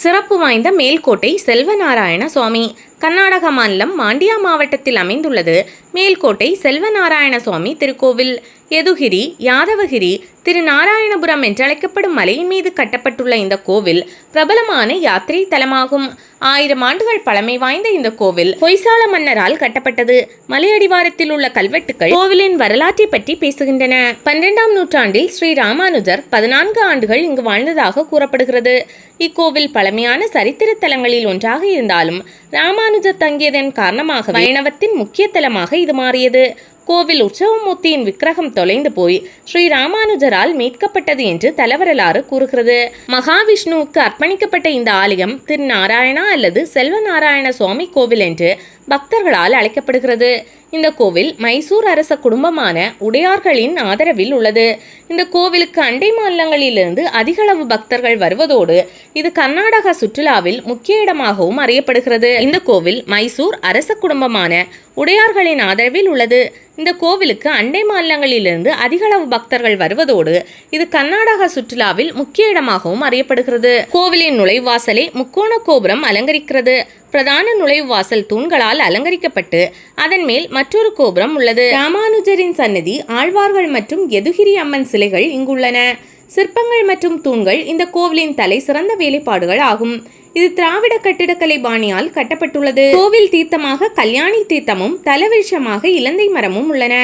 சிறப்பு வாய்ந்த மேல்கோட்டை செல்வநாராயண சுவாமி. கர்நாடக மாநிலம் மாண்டியா மாவட்டத்தில் அமைந்துள்ளது மேல்கோட்டை செல்வநாராயண சுவாமி திருக்கோவில். யதுகிரி யாதவகிரி திரு நாராயணபுரம் என்றழைக்கப்படும் மலையின் மீது கட்டப்பட்டுள்ள இந்த கோவில் பிரபலமான யாத்திரை தலமாகும். ஆயிரம் ஆண்டுகள் பழமை வாய்ந்த இந்த கோவில் பொய்சால மன்னரால் கட்டப்பட்டது. மலையடிவாரத்தில் உள்ள கல்வெட்டுகள் கோவிலின் வரலாற்றை பற்றி பேசுகின்றன. பன்னிரெண்டாம் நூற்றாண்டில் ஸ்ரீ ராமானுஜர் பதினான்கு ஆண்டுகள் இங்கு வாழ்ந்ததாக கூறப்படுகிறது. இக்கோவில் பழமையான சரித்திர தலங்களில் ஒன்றாக இருந்தாலும் ராமானுஜர் தங்கியதன் காரணமாக வைணவத்தின் முக்கிய தலமாக இது மாறியது. கோவில் உற்சவமூர்த்தியின் விக்கிரகம் தொலைந்து போய் ஸ்ரீ ராமானுஜரால் மீட்கப்பட்டது என்று தலவரலாறு கூறுகிறது. மகாவிஷ்ணுவுக்கு அர்ப்பணிக்கப்பட்ட இந்த ஆலயம் திரு நாராயணா அல்லது செல்வநாராயண சுவாமி கோவில் என்று பக்தர்களால் அழைக்கப்படுகிறது. இந்த கோவில் மைசூர் அரச குடும்பமான உடையார்களின் ஆதரவில் உள்ளது. இந்த கோவிலுக்கு அண்டை மாநிலங்களிலிருந்து அதிகளவு பக்தர்கள் வருவதோடு இது கர்நாடக சுற்றுலாவில் முக்கிய இடமாகவும் அறியப்படுகிறது. இந்த கோவில் மைசூர் அரச குடும்பமான உடையார்களின் ஆதரவில் உள்ளது. இந்த கோவிலுக்கு அண்டை மாநிலங்களிலிருந்து அதிகளவு பக்தர்கள் வருவதோடு இது கர்நாடக சுற்றுலாவில் முக்கிய இடமாகவும் அறியப்படுகிறது. கோவிலின் நுழைவாசலை முக்கோண கோபுரம் அலங்கரிக்கிறது. பிரதான நுழைவாசல் தூண்களால் அலங்கரிக்கப்பட்டு அதன் மேல் மற்றொரு கோபுரம் உள்ளது. ராமானுஜரின் சன்னதி ஆழ்வார்கள் மற்றும் எதுகிரி அம்மன் சிலைகள் இங்குள்ளன. சிற்பங்கள் மற்றும் தூண்கள் இந்த கோவிலின் தலை சிறந்த வேலைப்பாடுகள் ஆகும். இது திராவிட கட்டிடக்கலை பாணியால் கட்டப்பட்டுள்ளது. கோவில் தீர்த்தமாக கல்யாணி தீர்த்தமும் தலவிருஷமாக இலந்தை மரமும் உள்ளன.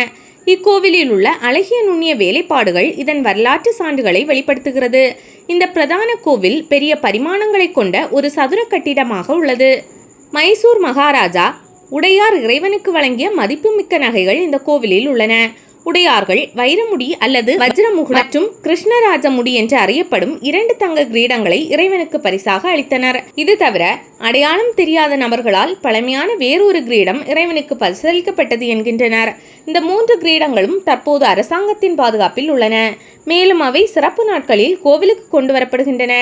இக்கோவிலில் உள்ள அழகிய நுண்ணிய வேலைப்பாடுகள் இதன் வரலாற்று சான்றுகளை வெளிப்படுத்துகிறது. இந்த பிரதான கோவில் பெரிய பரிமாணங்களை கொண்ட ஒரு சதுர கட்டிடமாக உள்ளது. மைசூர் மகாராஜா உடையார் இறைவனுக்கு வழங்கிய மதிப்புமிக்க நகைகள் இந்த கோவிலில் உள்ளன. உடையார்கள் வைரமுடி அல்லது வஜ்ரமுகு மற்றும் கிருஷ்ணராஜ முடி என்று அறியப்படும் இரண்டு தங்க கிரீடங்களை இறைவனுக்கு பரிசாக அளித்தனர். இது தவிர அடையாளம் தெரியாத நபர்களால் பழமையான வேறொரு கிரீடம் இறைவனுக்கு பரிசளிக்கப்பட்டது என்கின்றனர். இந்த மூன்று கிரீடங்களும் தற்போது அரசாங்கத்தின் பாதுகாப்பில் உள்ளன. மேலும் அவை சிறப்பு நாட்களில் கோவிலுக்கு கொண்டு வரப்படுகின்றன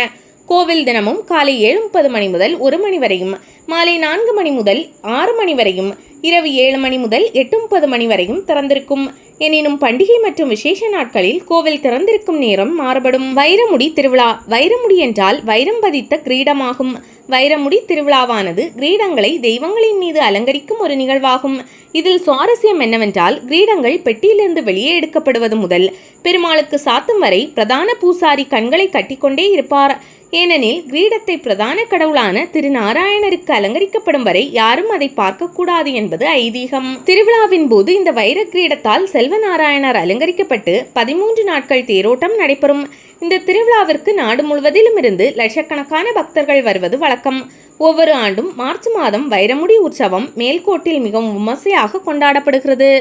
கோவில் தினமும் காலை ஏழு முப்பது மணி முதல் ஒரு மணி வரையும் மாலை நான்கு மணி முதல் ஆறு மணி வரையும் இரவு ஏழு மணி முதல் எட்டு முப்பது மணி வரையும் திறந்திருக்கும். எனினும் பண்டிகை மற்றும் விசேஷ நாட்களில் கோவில் திறந்திருக்கும் நேரம் மாறுபடும். வைரமுடி திருவிழா. வைரமுடி என்றால் வைரம் பதித்த கிரீடமாகும். வைரமுடி திருவிழாவானது கிரீடங்களை தெய்வங்களின் மீது அலங்கரிக்கும் ஒரு நிகழ்வாகும். இதில் சுவாரஸ்யம் என்னவென்றால் கிரீடங்கள் பெட்டியிலிருந்து வெளியே எடுக்கப்படுவது முதல். பெருமாளுக்கு சாத்தும் வரை பிரதான பூசாரி கண்களை கட்டிக்கொண்டே இருப்பார். ஏனெனில் கிரீடத்தை பிரதான கடவுளான திரு நாராயணருக்கு அலங்கரிக்கப்படும் வரை யாரும் அதை பார்க்கக்கூடாது என்பது ஐதீகம். திருவிழாவின் போது இந்த வைர கிரீடத்தால் செல்வநாராயணர் அலங்கரிக்கப்பட்டு பதிமூன்று நாட்கள் தேரோட்டம் நடைபெறும். இந்த திருவிழாவிற்கு நாடு முழுவதிலும் இருந்து லட்சக்கணக்கான பக்தர்கள் வருவது வழக்கம். ஒவ்வொரு ஆண்டும் மார்ச் மாதம் வைரமுடி உற்சவம் மேல்கோட்டில் மிகவும் விமர்சையாக கொண்டாடப்படுகிறது.